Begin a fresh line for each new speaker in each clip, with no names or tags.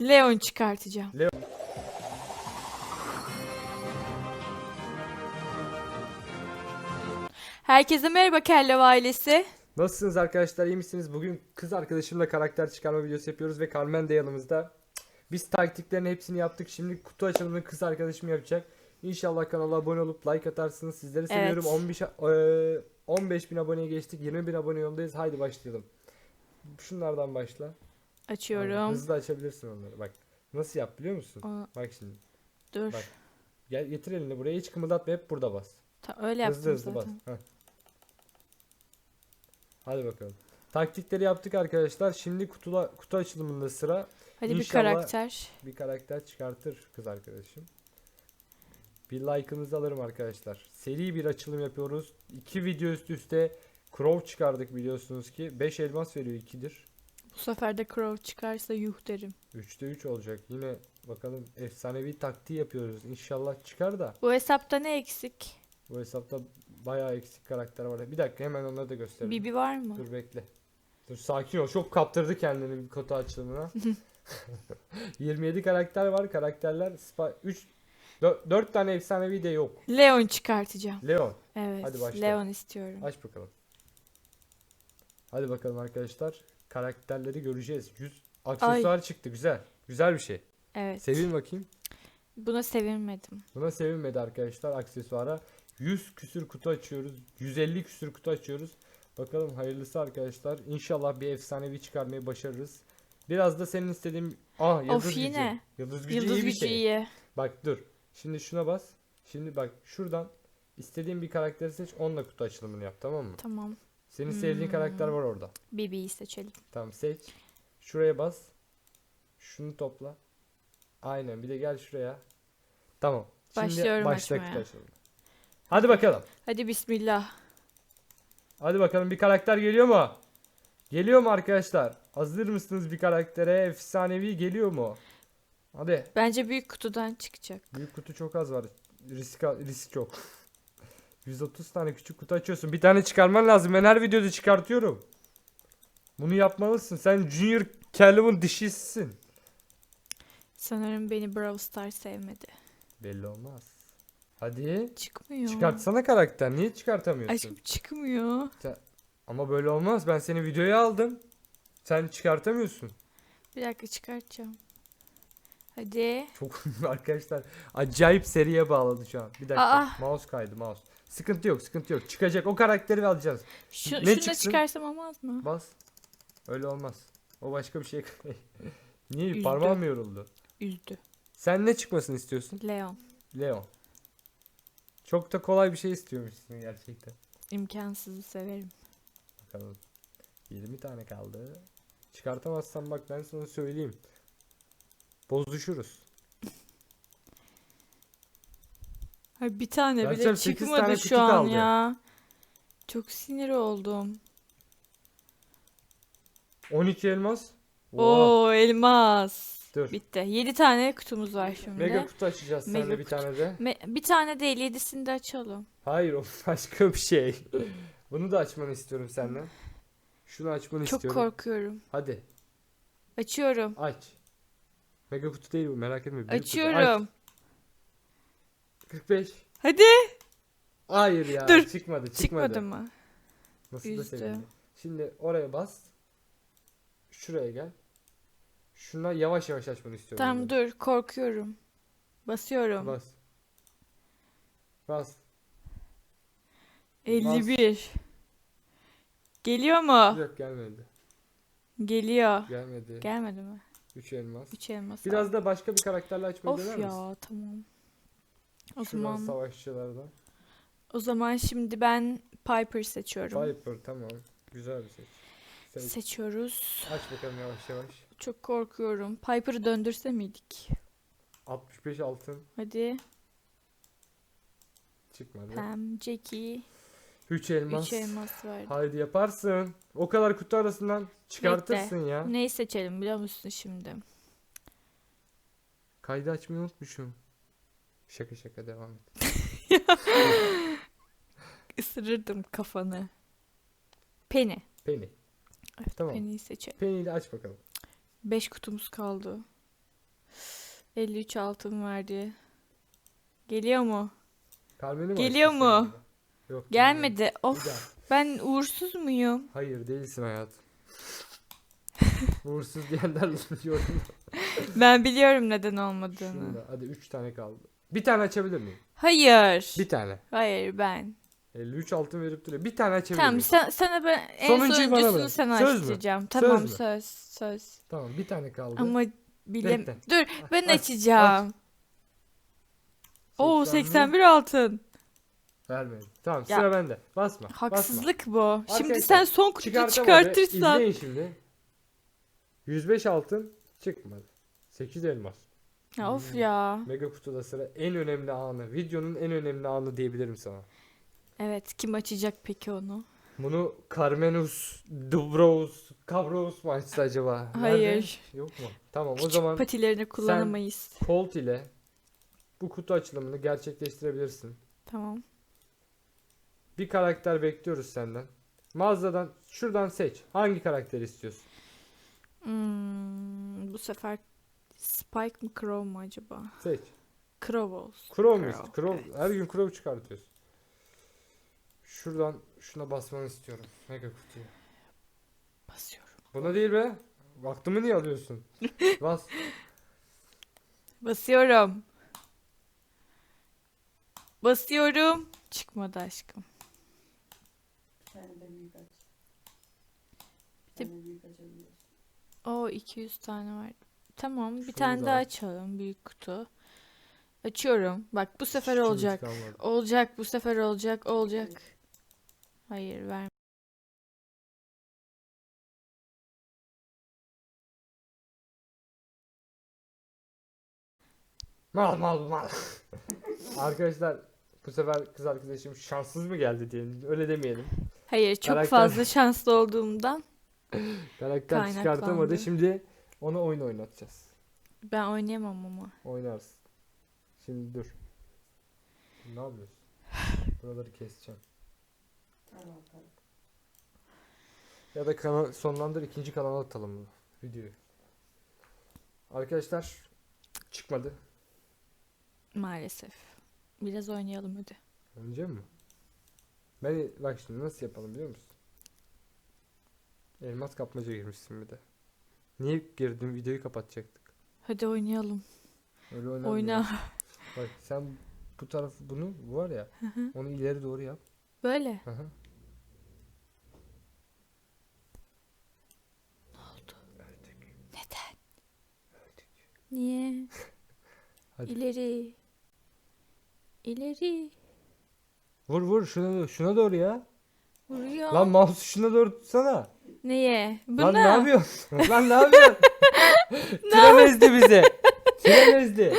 Leon çıkartacağım. Herkese merhaba Kellev ailesi.
Nasılsınız arkadaşlar iyi misiniz? Bugün kız arkadaşımla karakter çıkarma videosu yapıyoruz ve Carmen de yanımızda. Biz taktiklerin hepsini yaptık. Şimdi kutu açılımını kız arkadaşım yapacak. İnşallah kanala abone olup like atarsınız. Sizleri seviyorum. 15 eee, 15 bin aboneye geçtik. 20 bin abone yolundayız. Haydi başlayalım. Şunlardan başla. Aynen.
Açıyorum.
Hızlı açabilirsin onları. Bak nasıl yap biliyor musun?
Aa,
Bak şimdi.
dur.
Bak. Gel getir elini buraya hiç kımıldatma hep burada bas.
Ta- öyle yaptım
Hızlı hızlı bas.
zaten.
Heh. Hadi bakalım. Taktikleri yaptık arkadaşlar. Şimdi kutula, kutu açılımında sıra.
Hadi bir
İnşallah-
karakter.
Bir karakter çıkartır kız arkadaşım. Bir like'ınızı alırım arkadaşlar. Seri bir açılım yapıyoruz. İki video üst üste Crow çıkardık biliyorsunuz ki. 5 elmas veriyor 2'dir.
Bu sefer de Crow çıkarsa yuh derim.
3'te 3 olacak. Yine bakalım efsanevi taktiği yapıyoruz. İnşallah çıkar da.
Bu hesapta ne eksik?
Bu hesapta bayağı eksik karakter var. Bir dakika hemen onları da gösterelim.
Bibi var mı?
Dur bekle. Dur sakin ol. Çok kaptırdı kendini bir kutu açılımına. 27 karakter var. Karakterler 3 4 tane efsanevi de yok.
Leon çıkartacağım.
Leon
Evet.
Hadi başla.
Leon istiyorum.
aç bakalım. Hadi bakalım arkadaşlar. Karakterleri göreceğiz. 100 aksesuar çıktı. Güzel. Güzel bir şey.
Evet.
Sevin bakayım.
Buna sevinmedim.
Buna sevinmedi arkadaşlar aksesuara. 100 küsür kutu açıyoruz. 150 küsür kutu açıyoruz. Bakalım hayırlısı arkadaşlar. İnşallah bir efsanevi çıkarmayı başarırız. Biraz da senin istediğin... Ah yıldız
Of,
gücü.
yine.
Yıldız gücü
Yıldız
iyi bir şey.
iyi.
Bak dur. Şimdi şuna bas. Şimdi bak şuradan istediğin bir karakteri seç. Onunla kutu açılımını yap tamam mı?
Tamam.
Senin sevdiğin karakter var orada.
Bibi'yi seçelim.
Tamam seç. Şuraya bas. Şunu topla. Aynen bir de gel şuraya. Tamam. Şimdi
Başlıyorum
başla
açmaya.
Hadi bakalım.
Hadi bismillah.
Hadi bakalım bir karakter geliyor mu? Geliyor mu arkadaşlar? Hazır mısınız bir karaktere? Efsanevi geliyor mu? Hadi.
Bence büyük kutudan çıkacak.
Büyük kutu çok az var. Risk, risk çok. 130 tane küçük kutu açıyorsun. Bir tane çıkarman lazım. Ben her videoda çıkartıyorum. Bunu yapmalısın. Sen Junior Calvin dişisisin.
Sanırım beni Brawl Stars sevmedi.
Belli olmaz. Hadi.
Çıkmıyor.
Çıkartsana karakter. Niye çıkartamıyorsun?
Aşkım çıkmıyor.
Ama böyle olmaz. Ben seni videoya aldım. Sen çıkartamıyorsun.
Bir dakika çıkartacağım. Hadi.
Çok arkadaşlar acayip seriye bağladı şu an. Bir dakika.
Aa.
Mouse kaydı mouse. Sıkıntı yok, sıkıntı yok. Çıkacak. O karakteri alacağız.
Şu,
Ne
şunu
çıksın?
çıkarsam olmaz mı?
Bas. Öyle olmaz. O başka bir şey. Niye?
Üzdü.
Parmağım mı yoruldu?
Üzdü.
Sen ne çıkmasını istiyorsun?
Leon.
Leon. Çok da kolay bir şey istiyormuşsun gerçekten.
İmkansızı severim.
Bakalım. 20 tane kaldı. Çıkartamazsam bak ben sana söyleyeyim. Bozuşuruz.
Ay bir tane bile
canım, sekiz
çıkmadı
tane
şu an
kaldı.
ya. Çok sinir oldum.
12 elmas. Oha.
Oo elmas.
Dur.
Bitti. 7 tane kutumuz var şimdi.
Mega kutu açacağız
Mega
seninle bir
kutu.
tane de.
Me- bir tane değil 7'sini de açalım.
Hayır o başka bir şey. Bunu da açmanı istiyorum senden. Şunu açmanı
Çok
istiyorum.
korkuyorum.
Hadi
Açıyorum.
aç. Mega kutu değil bu merak etme. büyük kutu. Aç.
Açıyorum.
45.
Hadi.
Hayır ya
Dur.
çıkmadı çıkmadı.
Çıkmadı mı?
Nasıl da
Üzdü.
sevindi. Şimdi oraya bas. Şuraya gel. Şuna yavaş yavaş açmanı istiyorum.
Tamam
bunları.
dur korkuyorum. Basıyorum.
Bas. Bas.
51. Geliyor mu?
Yok gelmedi.
Geliyor.
Gelmedi.
Gelmedi mi?
3 elmas.
3 elmas.
Biraz da başka bir karakterle açmayı
Of
dener
ya
misin?
tamam. O
Şuradan
zaman
savaşçılardan.
o zaman şimdi ben Piper seçiyorum.
Viper tamam. Güzel bir seç. Seç.
Seçiyoruz.
Aç bakalım yavaş yavaş.
Çok korkuyorum. Piper'ı döndürse miydik?
65 altın
Hadi.
çıkmadı.
Pam, Jackie.
3 elmas.
3 elmas var.
Haydi yaparsın. O kadar kutu arasından çıkartırsın ya.
Neyi seçelim biliyor musun şimdi?
Kaydı açmayı unutmuşum. Şaka şaka devam et.
Isırırdım kafanı. Penny.
Penny.
Evet,
Tamam.
Penny'yi seçelim.
Penny'yi de aç bakalım.
5 kutumuz kaldı. 53 altın verdi. Geliyor mu?
Mi
Geliyor mu?
Yok.
Gelmedi.
Daha.
Of ben uğursuz muyum?
Hayır değilsin hayatım. Uğursuz diyenler yorum.
Ben biliyorum neden olmadığını.
Şunda. Hadi 3 tane kaldı. Bir tane açabilir miyim?
Hayır.
Bir tane.
Hayır ben.
53 altın verip duruyor. Bir tane açabilir
Tamam
miyim?
sen, sana ben en
Sonuncuyu bana
sonuncusunu sana
Söz mü?
açacağım. Tamam
mü?
söz söz.
Tamam bir tane kaldı.
Ama bilem
Bekle.
Dur ben
aç,
açacağım. Oo
80 mi?
81 altın.
Vermedi. Tamam
Ya,
sıra bende. Basma. Basma.
Haksızlık bu. Şimdi
Arkadaşlar,
sen son kutuyu
Çıkartamadı.
çıkartırsan.
İzleyin şimdi. 105 altın çıkmadı. 8 elmas.
Ya of ya.
Mega kutuda sıra en önemli anı. Videonun en önemli anı diyebilirim sana.
Evet kim açacak peki onu?
Bunu Carmenus, Dubrovs, Kavros mu açsa acaba? Nerede?
Hayır.
Yok mu? Tamam o
Küçük
zaman
patilerini kullanamayız.
Colt ile bu kutu açılımını gerçekleştirebilirsin.
Tamam.
Bir karakter bekliyoruz senden. Mağazadan şuradan seç. Hangi karakteri istiyorsun?
Hmm, bu sefer Spike mı Crow mu acaba?
Seç.
Crow olsun.
Crow mu
Crow,
Crow.
evet.
Her gün Crow çıkartıyorsun. Şuradan şuna basmanı istiyorum. Mega kutuya.
Basıyorum.
Buna değil be. Vaktimi niye alıyorsun? Bas.
Basıyorum. Basıyorum. Çıkmadı aşkım.
Bir tane de büyük aç. Bir tane büyük açabiliyorsun.
O 200 tane var. Tamam, bir
Şunu
tane
da
daha
aç.
açalım büyük kutu. Açıyorum. Bak bu sefer
Şimdi
olacak.
kalmadı.
Olacak, bu sefer olacak, olacak. Hayır, ver.
Mal mal mal. Arkadaşlar bu sefer kız arkadaşım şanssız mı geldi diyelim. Öyle demeyelim.
Hayır, çok
Karakter-
fazla şanslı olduğumdan
Karakter çıkartamadı. Şimdi ona oyun oynatacağız.
ben oynayamam ama.
Oynarsın. Şimdi dur. Ne yapıyorsun? Buraları keseceğim.
Al bakalım.
Ya da kanal sonlandır ikinci kanala atalım bu videoyu. Arkadaşlar çıkmadı.
Maalesef. Biraz oynayalım hadi.
Önce mi? Ben bak şimdi nasıl yapalım biliyor musun? Elmas kapmaca girmişsin bir de. Niye girdim videoyu kapatacaktık.
Hadi oynayalım.
Öyle oynanmıyor.
Oyna.
Bak sen bu taraf bunu bu var ya. onu ileri doğru yap.
Böyle.
Hı hı.
Neden? Niye?
Hadi.
İleri. İleri.
Vur vur şuna şuna doğru ya.
Vuruyor.
Lan mouse şuna doğru tutsana.
Neye? Buna.
Lan ne yapıyorsun? Lan ne yapıyorsun? Tren ezdi bizi. Tren ezdi.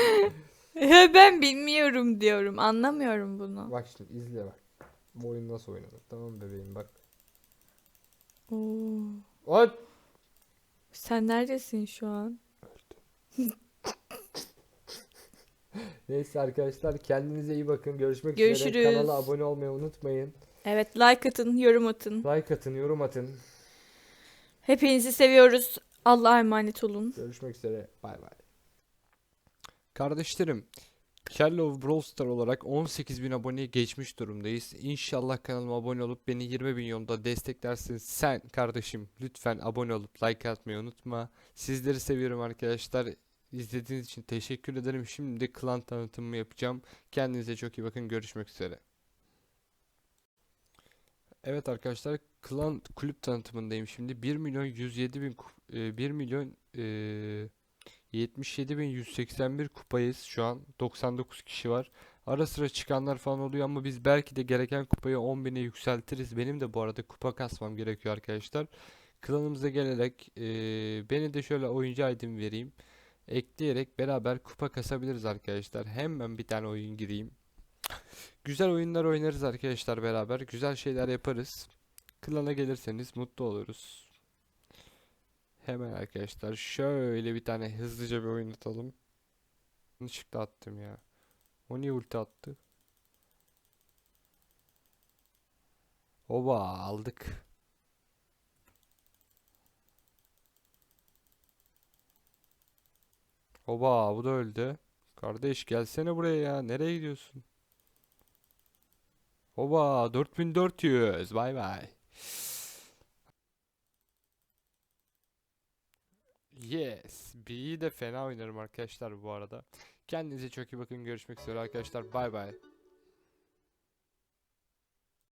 Ya ben bilmiyorum diyorum. Anlamıyorum bunu.
Bak şimdi izle bak. Bu oyun nasıl oynanır? Tamam bebeğim bak.
Oo.
At.
Sen neredesin şu an?
Neyse arkadaşlar kendinize iyi bakın. Görüşmek üzere.
Görüşürüz.
Kanala abone olmayı unutmayın.
Evet like atın, yorum atın.
Like atın, yorum atın.
Hepinizi seviyoruz. Allah'a emanet olun.
Görüşmek üzere. Bay bay. Kardeşlerim, Shallow Brawl Star olarak 18.000 aboneyi geçmiş durumdayız. İnşallah kanalıma abone olup beni 20.000 yolda desteklersiniz. Sen kardeşim lütfen abone olup like atmayı unutma. Sizleri seviyorum arkadaşlar. İzlediğiniz için teşekkür ederim. Şimdi klan tanıtımımı yapacağım. Kendinize çok iyi bakın. Görüşmek üzere. Evet arkadaşlar klan kulüp tanıtımındayım şimdi. 1 milyon 107 bin kup- e, 1 milyon e, 77.181 kupayız şu an. 99 kişi var. Ara sıra çıkanlar falan oluyor ama biz belki de gereken kupayı 10.000'e yükseltiriz. Benim de bu arada kupa kasmam gerekiyor arkadaşlar. Klanımıza gelerek e, beni de şöyle oyuncu ID'mi vereyim. Ekleyerek beraber kupa kasabiliriz arkadaşlar. Hemen bir tane oyun gireyim. Güzel oyunlar oynarız arkadaşlar beraber. Güzel şeyler yaparız. Klana gelirseniz mutlu oluruz. Hemen arkadaşlar şöyle bir tane hızlıca bir oyun atalım. Yanlışlıkla attım ya. O niye ulti attı? Oba aldık. Oba bu da öldü. Kardeş gelsene buraya ya. Nereye gidiyorsun? Oba 4400. Bay bay. Yes. B'yi de fena oynarım arkadaşlar bu arada. Kendinize çok iyi bakın. Görüşmek üzere arkadaşlar. Bay bay.